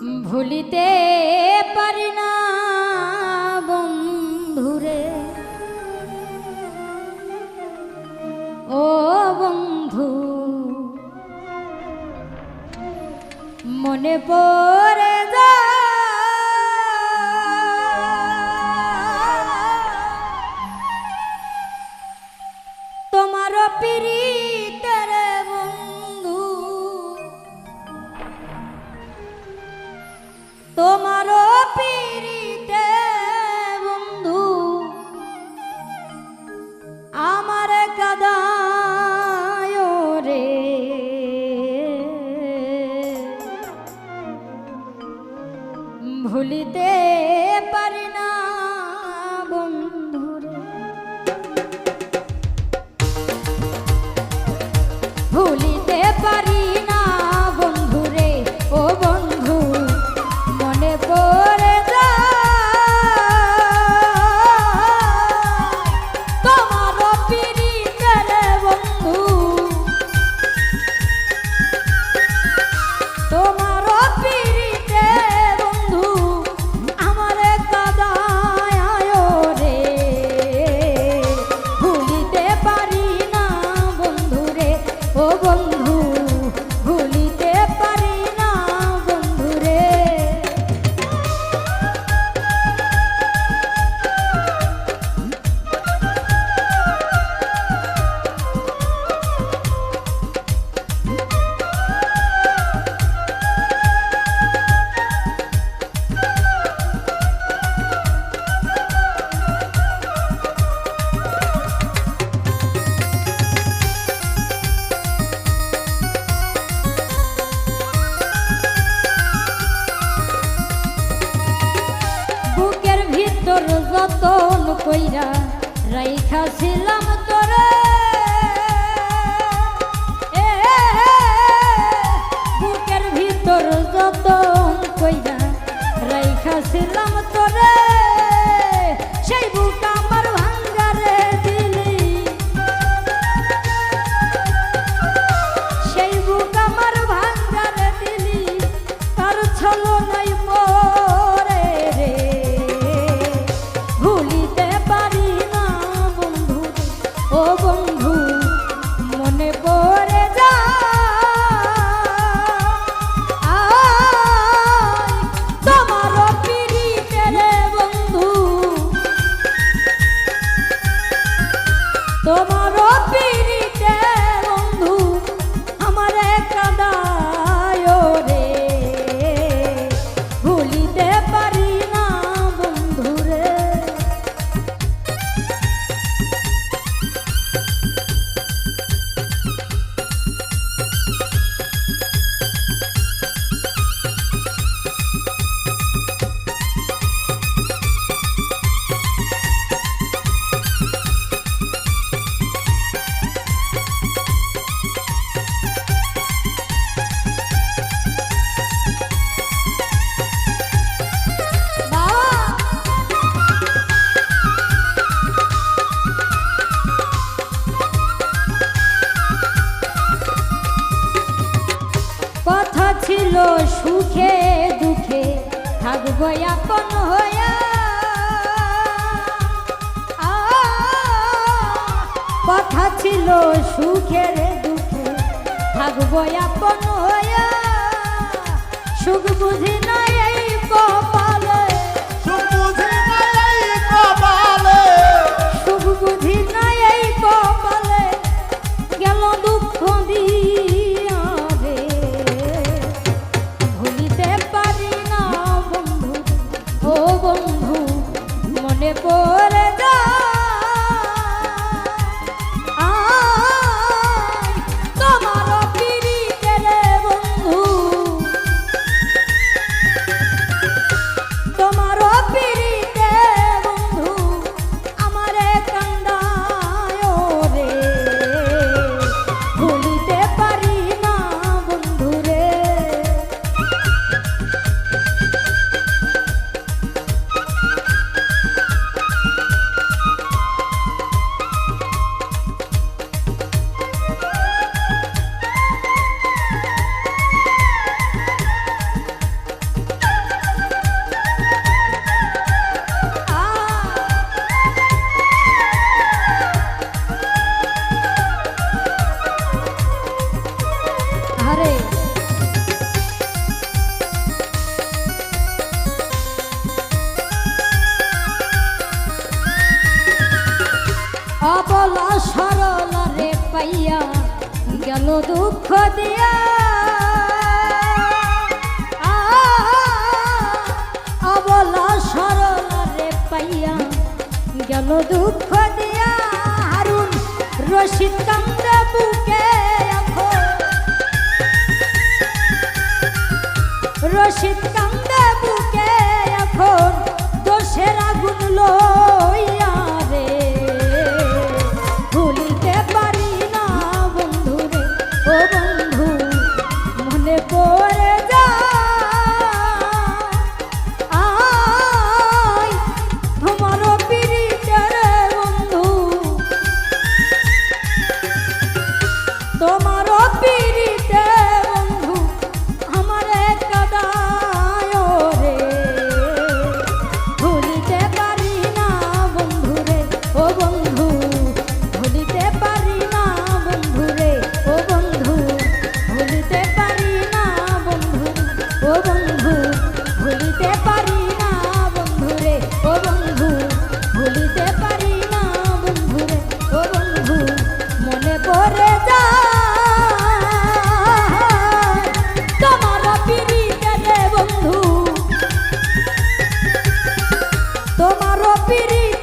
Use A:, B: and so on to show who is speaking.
A: ভুলিতে পারি না বন্ধুরে। ও বন্ধু মনে পড় বন্ধু আমার কাদায় রে। ভুলিতে পারি না ভুলিতে পারি যতন কইরা রাইখা ছিলাম তোরে বুকের ভিতর যতন কইরা রাইখা ছিলাম তোরে। ছিল সুখে দুঃখে, থাকব আপন হইয়া। কথা ছিল সুখের দুঃখে, থাকব আপন হইয়া। সুখ বুঝি
B: নাই
A: গো অবলা সরলা রে পাইয়া গেল দুঃখ দিয়া। অবলা সরলা রে পাইয়া গেল দুঃখ দিয়া। হারুন রশিদ কান্দে বুকে রশিদ তোমারও পিড়িতে বন্ধু, আমার কাদায় রে। ভুলিতে পারি না বন্ধু রে, ও বন্ধু। পারি না বন্ধু রে, ও বন্ধু। পারি না বন্ধু, ও বন্ধু। ভুলিতে পারি না বন্ধু রে, ও বন্ধু। ভুলিতে পারি tomar o pirim.